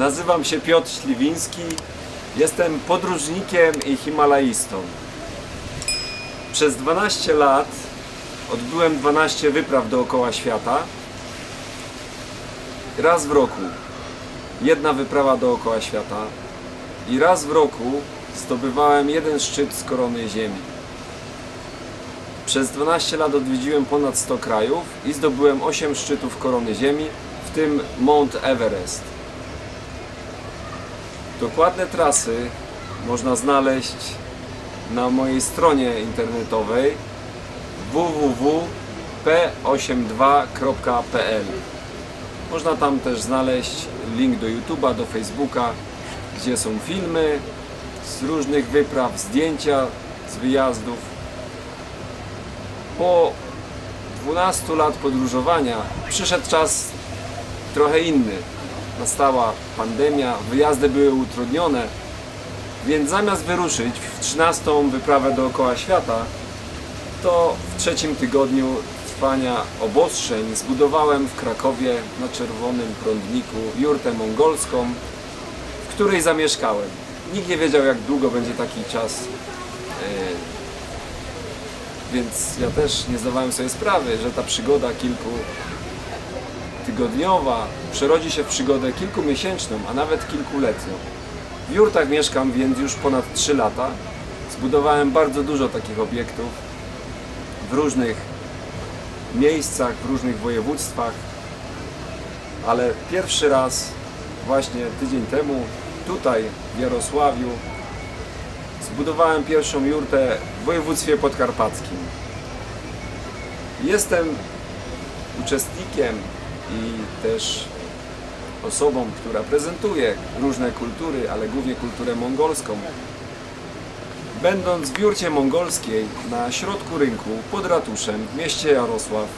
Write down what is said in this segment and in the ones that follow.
Nazywam się Piotr Śliwiński. Jestem podróżnikiem i himalaistą. Przez 12 lat odbyłem 12 wypraw dookoła świata. Raz w roku jedna wyprawa dookoła świata i raz w roku zdobywałem jeden szczyt z korony Ziemi. Przez 12 lat odwiedziłem ponad 100 krajów i zdobyłem 8 szczytów korony Ziemi, w tym Mount Everest. Dokładne trasy można znaleźć na mojej stronie internetowej www.p82.pl. Można tam też znaleźć link do YouTube'a, do Facebooka, gdzie są filmy z różnych wypraw, zdjęcia z wyjazdów. Po 12 lat podróżowania przyszedł czas trochę inny. Nastała pandemia, wyjazdy były utrudnione, więc zamiast wyruszyć w 13 wyprawę dookoła świata, to w trzecim tygodniu trwania obostrzeń zbudowałem w Krakowie na Czerwonym Prądniku jurtę mongolską, w której zamieszkałem. Nikt nie wiedział, jak długo będzie taki czas, e, więc ja też nie zdawałem sobie sprawy, że ta przygoda kilku tygodniowa przerodzi się w przygodę kilkumiesięczną, a nawet kilkuletnią. W jurtach mieszkam więc już ponad 3 lata. Zbudowałem bardzo dużo takich obiektów w różnych miejscach, w różnych województwach, ale pierwszy raz właśnie tydzień temu tutaj w Jarosławiu zbudowałem pierwszą jurtę w województwie podkarpackim. Jestem uczestnikiem i też osobą, która prezentuje różne kultury, ale głównie kulturę mongolską. Będąc w biurcie mongolskiej na środku rynku pod ratuszem w mieście Jarosław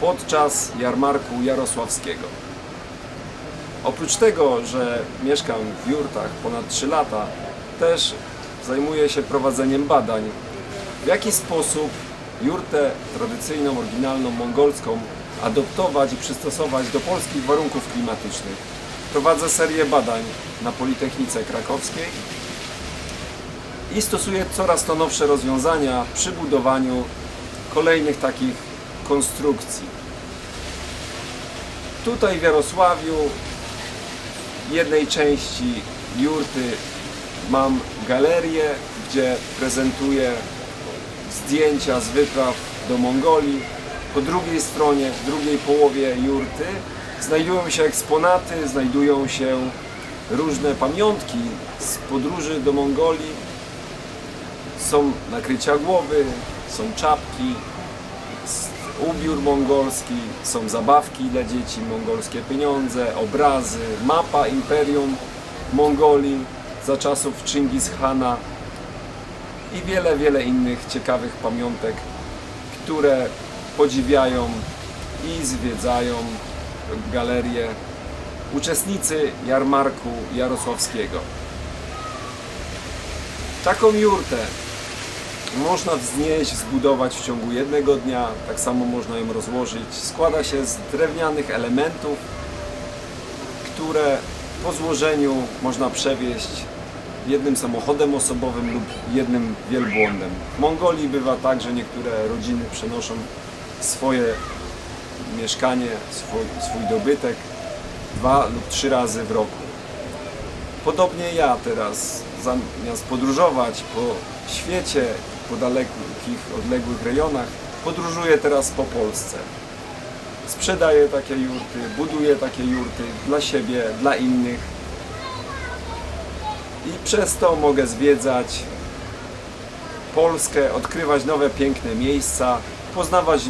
podczas jarmarku jarosławskiego. Oprócz tego, że mieszkam w jurtach ponad 3 lata, też zajmuję się prowadzeniem badań, w jaki sposób jurtę tradycyjną, oryginalną mongolską adoptować i przystosować do polskich warunków klimatycznych. Prowadzę serię badań na Politechnice Krakowskiej i stosuję coraz to nowsze rozwiązania przy budowaniu kolejnych takich konstrukcji. Tutaj w Jarosławiu w jednej części jurty mam galerię, gdzie prezentuję zdjęcia z wypraw do Mongolii. Po drugiej stronie, w drugiej połowie jurty znajdują się eksponaty, znajdują się różne pamiątki z podróży do Mongolii. Są nakrycia głowy, są czapki, ubiór mongolski, są zabawki dla dzieci, mongolskie pieniądze, obrazy, mapa Imperium Mongolii za czasów Chingis Hana i wiele, wiele innych ciekawych pamiątek, które podziwiają i zwiedzają galerię uczestnicy jarmarku jarosławskiego. Taką jurtę można wznieść, zbudować w ciągu jednego dnia, tak samo można ją rozłożyć. Składa się z drewnianych elementów, które po złożeniu można przewieźć jednym samochodem osobowym lub jednym wielbłądem. W Mongolii bywa tak, że niektóre rodziny przenoszą swoje mieszkanie, swój, swój dobytek dwa lub trzy razy w roku. Podobnie ja teraz, zamiast podróżować po świecie, po dalekich, odległych rejonach, podróżuję teraz po Polsce. Sprzedaję takie jurty, buduję takie jurty dla siebie, dla innych. I przez to mogę zwiedzać Polskę, odkrywać nowe piękne miejsca, poznawać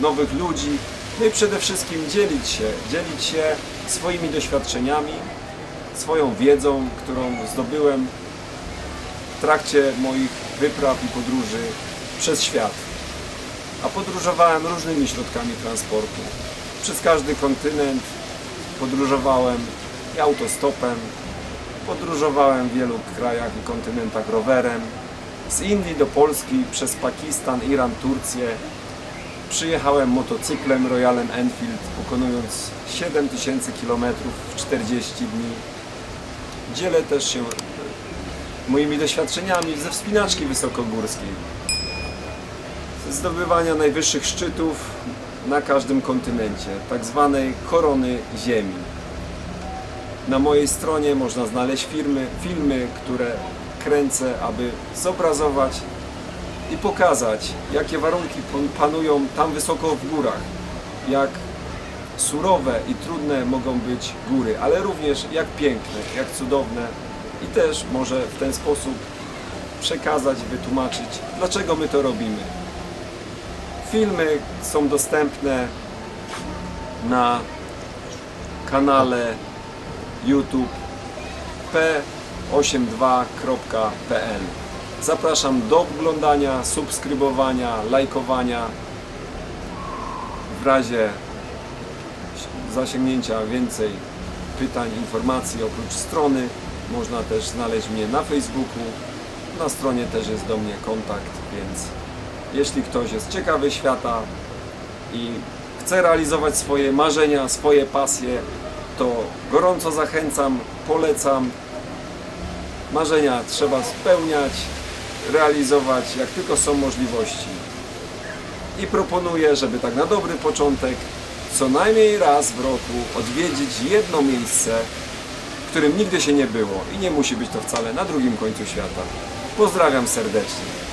nowych ludzi, no i przede wszystkim dzielić się, dzielić się swoimi doświadczeniami, swoją wiedzą, którą zdobyłem w trakcie moich wypraw i podróży przez świat. A podróżowałem różnymi środkami transportu. Przez każdy kontynent podróżowałem autostopem, podróżowałem w wielu krajach i kontynentach rowerem. Z Indii do Polski, przez Pakistan, Iran, Turcję. Przyjechałem motocyklem Royalem Enfield, pokonując 7000 km w 40 dni. dzielę też się moimi doświadczeniami ze wspinaczki wysokogórskiej. Ze zdobywania najwyższych szczytów na każdym kontynencie, tak zwanej korony Ziemi. Na mojej stronie można znaleźć filmy, filmy, które kręcę, aby zobrazować i pokazać, jakie warunki pan- panują tam wysoko w górach, jak surowe i trudne mogą być góry, ale również jak piękne, jak cudowne i też może w ten sposób przekazać, wytłumaczyć, dlaczego my to robimy. Filmy są dostępne na kanale YouTube p82.pl. Zapraszam do oglądania, subskrybowania, lajkowania. W razie zasięgnięcia więcej pytań, informacji oprócz strony można też znaleźć mnie na Facebooku. Na stronie też jest do mnie kontakt, więc jeśli ktoś jest ciekawy świata i chce realizować swoje marzenia, swoje pasje, to gorąco zachęcam, polecam. Marzenia trzeba spełniać, realizować jak tylko są możliwości. I proponuję, żeby tak na dobry początek co najmniej raz w roku odwiedzić jedno miejsce, w którym nigdy się nie było i nie musi być to wcale na drugim końcu świata. Pozdrawiam serdecznie.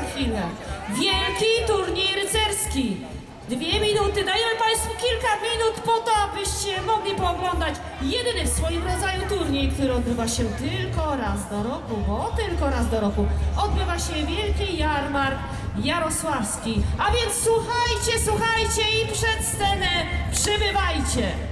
Za chwilę wielki turniej rycerski. Dwie minuty, dajemy Państwu kilka minut po to, abyście mogli pooglądać jedyny w swoim rodzaju turniej, który odbywa się tylko raz do roku, bo tylko raz do roku odbywa się wielki jarmark jarosławski. A więc słuchajcie, słuchajcie i przed scenę przybywajcie.